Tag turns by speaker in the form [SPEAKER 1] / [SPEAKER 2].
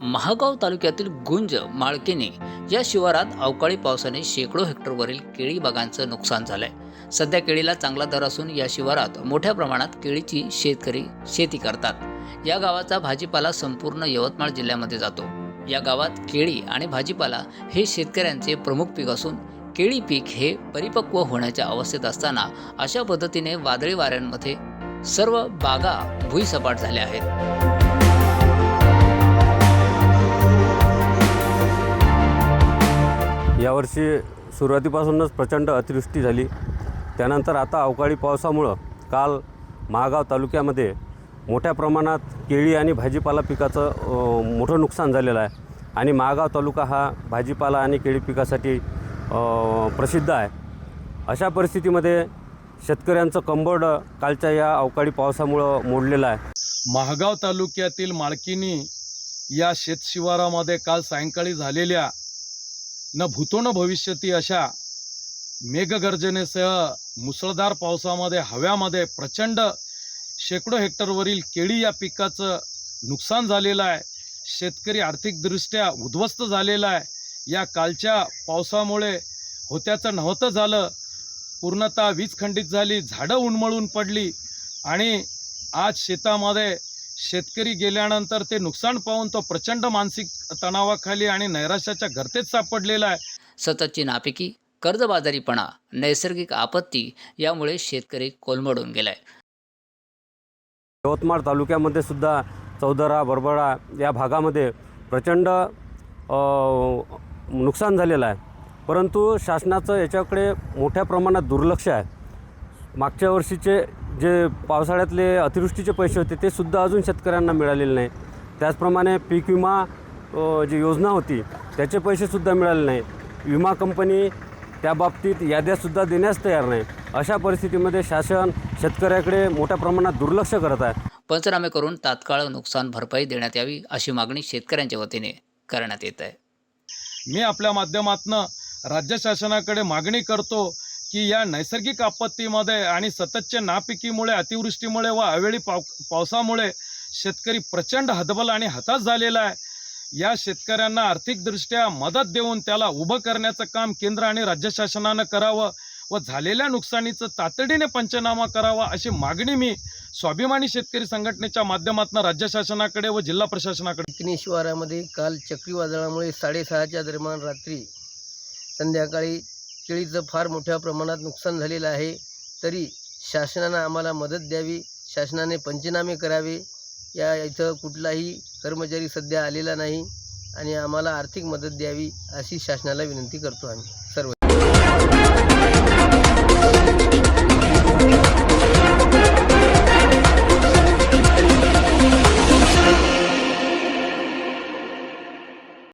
[SPEAKER 1] महागाव तालुक्यातील गुंज माळकेने या शिवारात अवकाळी पावसाने शेकडो हेक्टरवरील केळी बागांचं नुकसान झालंय. सध्या केळीला चांगला दर असून या शिवारात मोठ्या प्रमाणात केळीची शेतकरी शेती करतात. या गावाचा भाजीपाला संपूर्ण यवतमाळ जिल्ह्यामध्ये जातो. या गावात केळी आणि भाजीपाला हे शेतकऱ्यांचे प्रमुख पीक असून केळी पीक हे परिपक्व होण्याच्या अवस्थेत असताना अशा पद्धतीने वादळी वाऱ्यांमध्ये सर्व बागा भुईसपाट झाल्या आहेत.
[SPEAKER 2] यावर्षी सुरुवातीपासूनच प्रचंड अतिवृष्टी झाली. त्यानंतर आता अवकाळी पावसामुळं काल महागाव तालुक्यामध्ये मोठ्या प्रमाणात केळी आणि भाजीपाला पिकाचं मोठं नुकसान झालेलं आहे. आणि महागाव तालुका हा भाजीपाला आणि केळी पिकासाठी प्रसिद्ध आहे. अशा परिस्थितीमध्ये शेतकऱ्यांचं कंबड कालच्या या अवकाळी पावसामुळं मोडलेलं आहे.
[SPEAKER 3] महागाव तालुक्यातील माळकिनी या शेतशिवारामध्ये काल सायंकाळी झालेल्या न भूतो न भविष्यती अशा मेघगर्जनेसह मुसळधार पावसामध्ये हव्यामध्ये प्रचंड शेकडो हेक्टरवरील केळी या पिकाचं नुकसान झालेलं आहे. शेतकरी आर्थिकदृष्ट्या उद्ध्वस्त झालेला आहे. या कालच्या पावसामुळे होत्याचं नव्हतं झालं. पूर्णतः वीज खंडित झाली झाडं उन्मळून पडली आणि आज शेतामध्ये शेतकरी गेल्यानंतर ते नुकसान पाहून तो प्रचंड मानसिक तणावाखाली आणि नैराश्याच्या गर्तेत सापडलेला आहे.
[SPEAKER 1] सततची नापिकी कर्जबाजारीपणा नैसर्गिक आपत्ती यामुळे शेतकरी कोलमडून गेलाय.
[SPEAKER 2] यवतमाळ तालुक्यामध्ये सुद्धा चौदरा बरबडा या भागामध्ये प्रचंड नुकसान झालेलं आहे. परंतु शासनाचं याच्याकडे मोठ्या प्रमाणात दुर्लक्ष आहे. मागच्या वर्षीचे जे पावसाळ्यातले अतिवृष्टीचे पैसे होते ते सुद्धा अजून शेतकऱ्यांना मिळालेले नाही. त्याचप्रमाणे पीक विमा जी योजना होती त्याचे पैसेसुद्धा मिळाले नाही. विमा कंपनी त्या बाबतीत याद्यासुद्धा देण्यास तयार नाही. अशा परिस्थितीमध्ये शासन शेतकऱ्याकडे मोठ्या प्रमाणात दुर्लक्ष करत आहे.
[SPEAKER 1] पंचनामे करून तात्काळ नुकसान भरपाई देण्यात यावी अशी मागणी शेतकऱ्यांच्या वतीने करण्यात येत आहे.
[SPEAKER 3] मी आपल्या माध्यमातनं राज्य शासनाकडे मागणी करतो की या नैसर्गिक आपत्तीमध्ये आणि सततच्या नापिकीमुळे अतिवृष्टीमुळे व अवेळी पाव पावसामुळे शेतकरी प्रचंड हतबल आणि हताश झालेला आहे. या शेतकऱ्यांना आर्थिकदृष्ट्या मदत देऊन त्याला उभं करण्याचं काम केंद्र आणि राज्य शासनानं करावं व झालेल्या नुकसानीचं तातडीने पंचनामा करावा अशी मागणी मी स्वाभिमानी शेतकरी संघटनेच्या माध्यमातून राज्य शासनाकडे व जिल्हा प्रशासनाकडे
[SPEAKER 4] किनी शिवारामध्ये काल चक्रीवादळामुळे साडेसहाच्या दरम्यान रात्री संध्याकाळी केळीचं फार मोठ्या प्रमाणात नुकसान झालेलं आहे. तरी शासनानं आम्हाला मदत द्यावी शासनाने पंचनामे करावे. या इथं कुठलाही कर्मचारी सध्या आलेला नाही आणि आम्हाला आर्थिक मदत द्यावी अशी शासनाला विनंती करतो आम्ही. सर्व